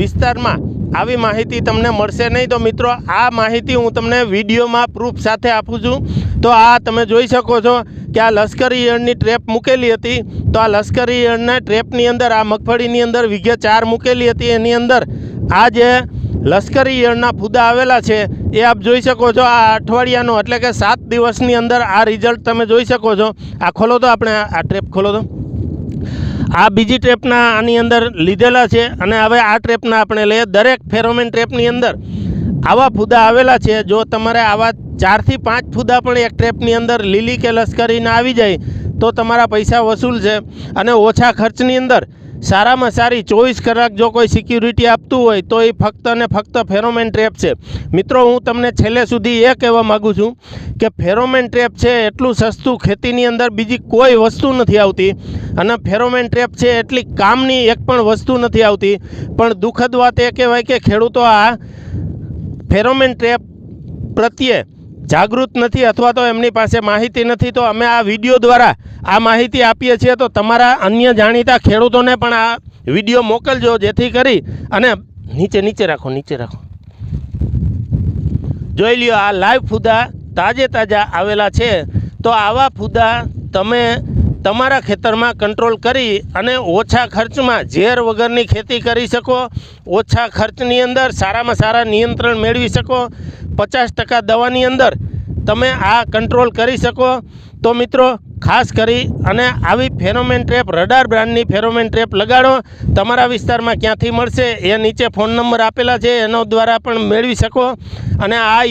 વિસ્તારમાં આવી માહિતી તમને મળશે નહીં તો મિત્રો, આ માહિતી હું તમને વિડીયોમાં પ્રૂફ સાથે આપું છું. તો આ તમે જોઈ શકો છો કે આ લશ્કરી યળની ટ્રેપ મૂકેલી હતી. તો આ લશ્કરી યળના ટ્રેપની અંદર, આ મગફળીની અંદર વિઘે ચાર મૂકેલી હતી. એની અંદર આ જે લશ્કરી યળના ફૂદા આવેલા છે, એ આપ જોઈ શકો છો. આ અઠવાડિયાનો એટલે કે સાત દિવસની અંદર આ રિઝલ્ટ તમે જોઈ શકો છો. આ ખોલો તો આપણે આ ટ્રેપ ખોલો તો. આ બીજી ટ્રેપના આની અંદર લીધેલા છે અને હવે આ ટ્રેપના આપણે લઈએ. દરેક ફેરોમેન ટ્રેપની અંદર આવા ફૂદા આવેલા છે. જો તમારે આવા ચારથી પાંચ ફૂદા પણ એક ટ્રેપની અંદર લીલી કે લશ્કરીને આવી જાય, તો તમારા પૈસા વસૂલ છે. અને ઓછા ખર્ચની અંદર સારામાં સારી ચોવીસ કલાક જો કોઈ સિક્યુરિટી આપતું હોય, તો એ ફક્ત અને ફક્ત ફેરોમેન ટ્રેપ છે. મિત્રો, હું તમને છેલ્લે સુધી એ કહેવા માગું છું કે ફેરોમેન ટ્રેપ છે એટલું સસ્તું ખેતીની અંદર બીજી કોઈ વસ્તુ નથી આવતી અને ફેરોમેન ટ્રેપ છે એટલી કામની એક પણ વસ્તુ નથી આવતી. પણ દુઃખદ વાત એ કહેવાય કે ખેડૂતો આ ફેરોમેન ટ્રેપ પ્રત્યે જાગૃત નથી અથવા તો એમની પાસે માહિતી નથી, તો અમે આ વીડિયો દ્વારા આ માહિતી આપીએ છીએ. તો તમારા અન્ય જાણીતા ખેડૂતોને પણ આ વીડિયો મોકલજો, જેથી કરી અને નીચે નીચે રાખો નીચે રાખો. જોઈ લ્યો, આ લાઈવ ફૂદા તાજે તાજા આવેલા છે. તો આવા ફૂદા તમે તમારા ખેતરમાં કંટ્રોલ કરી અને ઓછા ખર્ચમાં ઝેર વગરની ખેતી કરી શકો. ઓછા ખર્ચની અંદર સારામાં સારા નિયંત્રણ મેળવી શકો. પચાસ ટકા દવાની અંદર તમે આ કંટ્રોલ કરી શકો. તો મિત્રો, ખાસ કરી અને આવી ફેરોમેન ટ્રેપ, રડાર બ્રાન્ડની ફેરોમેન ટ્રેપ લગાડો. તમારા વિસ્તારમાં ક્યાંથી મળશે એ નીચે ફોન નંબર આપેલા છે, એનો દ્વારા પણ મેળવી શકો. અને આ